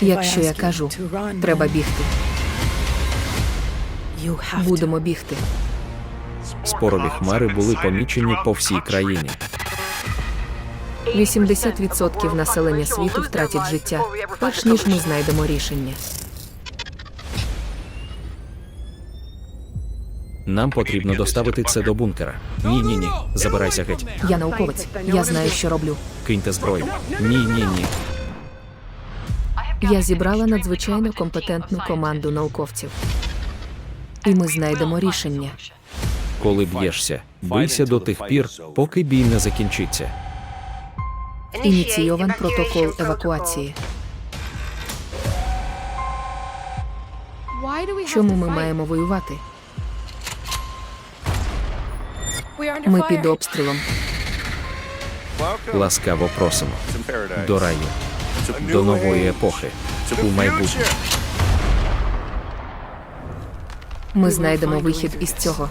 Якщо я кажу, треба бігти, Будемо. бігти. Спорові хмари були помічені по всій країні. 80% населення світу втратять життя, перш ніж ми знайдемо рішення. Нам потрібно доставити це до бункера. Ні, ні, ні. Забирайся геть. Я науковець, я знаю, що роблю. Киньте зброю. Ні, ні, ні. Я зібрала надзвичайно компетентну команду науковців. І ми знайдемо рішення. Коли б'єшся, бийся до тих пір, поки бій не закінчиться. Ініційован протокол евакуації. Чому ми маємо воювати? Ми під обстрілом. Ласкаво просимо. До раю, до нової епохи, у майбутнє. Ми знайдемо вихід із цього.